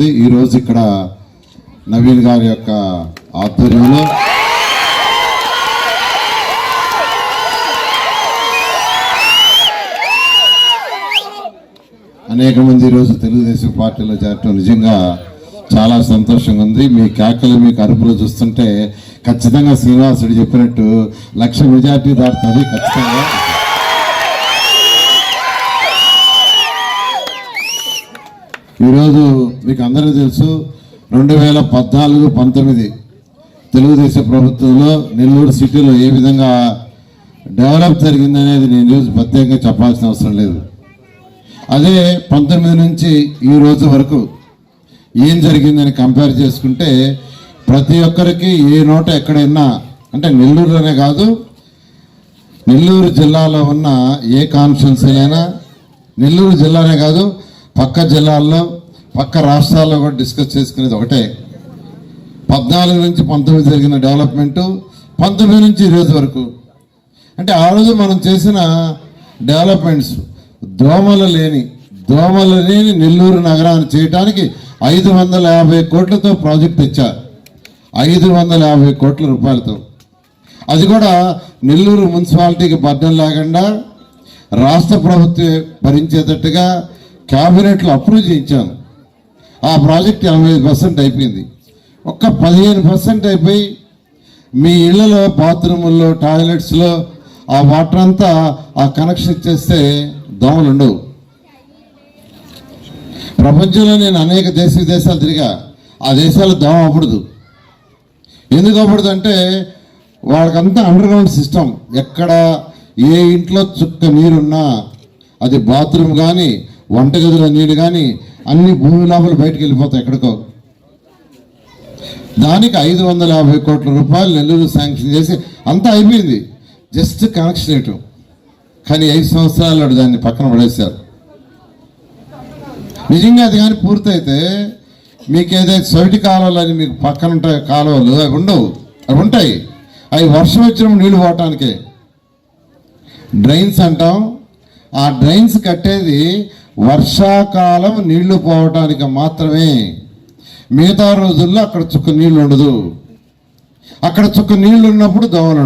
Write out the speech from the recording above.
ఉంది. ఈరోజు ఇక్కడ నవీన్ గారి యొక్క ఆధ్వర్యంలో. అనేక మంది ఈరోజు తెలుగుదేశం పార్టీలో చేరటం నిజంగా చాలా సంతోషంగా ఉంది. మీ కేకలు మీకు అరుపులు చూస్తుంటే ఖచ్చితంగా శ్రీనివాసుడు చెప్పినట్టు లక్ష మెజార్టీ దాటుతుంది ఖచ్చితంగా. ఈరోజు మీకు అందరికీ తెలుసు రెండు వేల పద్నాలుగు పంతొమ్మిది తెలుగుదేశం ప్రభుత్వంలో నెల్లూరు సిటీలో ఏ విధంగా డెవలప్ జరిగిందనేది నేను చూసి ప్రత్యేకంగా చెప్పాల్సిన అవసరం లేదు. అదే పంతొమ్మిది నుంచి ఈ రోజు వరకు ఏం జరిగిందని కంపేర్ చేసుకుంటే ప్రతి ఒక్కరికి ఏ నోట ఎక్కడైనా అంటే నెల్లూరులోనే కాదు నెల్లూరు జిల్లాలో ఉన్న ఏ కాన్స్టిట్యున్సీలైనా నెల్లూరు జిల్లానే కాదు పక్క జిల్లాల్లో పక్క రాష్ట్రాల్లో కూడా డిస్కస్ చేసుకునేది ఒకటే. పద్నాలుగు నుంచి పంతొమ్మిది జరిగిన డెవలప్మెంటు పంతొమ్మిది నుంచి ఈరోజు వరకు. అంటే ఆ రోజు మనం చేసిన డెవలప్మెంట్స్ దోమలు లేని దోమలు లేని నెల్లూరు నగరాన్ని చేయడానికి ఐదు వందల యాభై కోట్లతో ప్రాజెక్ట్ ఇచ్చారు ఐదు వందల యాభై కోట్ల రూపాయలతో. అది కూడా నెల్లూరు మున్సిపాలిటీకి బద్దం లేకుండా రాష్ట్ర ప్రభుత్వం భరించేటట్టుగా క్యాబినెట్లో అప్రూవ్ చేయించాను ఆ ప్రాజెక్ట్ ఎనభై పర్సెంట్ అయిపోయింది. ఒక్క పదిహేను పర్సెంట్ అయిపోయి మీ ఇళ్ళలో బాత్రూముల్లో టాయిలెట్స్లో ఆ వాటర్ అంతా ఆ కనెక్షన్ ఇచ్చేస్తే దోమలు ఉండవు. ప్రపంచంలో నేను అనేక దేశ విదేశాలు తిరిగా ఆ దేశాలు దోమ అవ్వడదు ఎందుకు అవ్వడదు అంటే వాళ్ళకంతా అండర్గ్రౌండ్ సిస్టమ్ ఎక్కడ ఏ ఇంట్లో చుక్క నీరున్నా అది బాత్రూమ్ కానీ వంటగదిలో నీరు కానీ అన్ని భూమి లోపల బయటకు వెళ్ళిపోతాయి ఎక్కడికో. దానికి ఐదు వందల యాభై కోట్ల రూపాయలు నెల్లూరు శాంక్షన్ చేసి అంతా అయిపోయింది. జస్ట్ కనెక్షన్ ఇటు. కానీ ఐదు సంవత్సరాలు దాన్ని పక్కన పడేశారు. నిజంగా అది కానీ పూర్తయితే మీకు ఏదైతే సొయిటి కాలువలు అని మీకు పక్కన ఉంటాయి కాలువలు అవి ఉండవు. అవి ఉంటాయి. అవి వర్షం వచ్చినప్పుడు నీళ్ళు పోవటానికే. డ్రైన్స్ అంటాం. ఆ డ్రైన్స్ కట్టేది వర్షాకాలం నీళ్ళు పోవటానికి మాత్రమే మిగతా రోజుల్లో అక్కడ చుక్క నీళ్ళు ఉండదు అక్కడ చుక్క నీళ్ళు ఉన్నప్పుడు దోమలు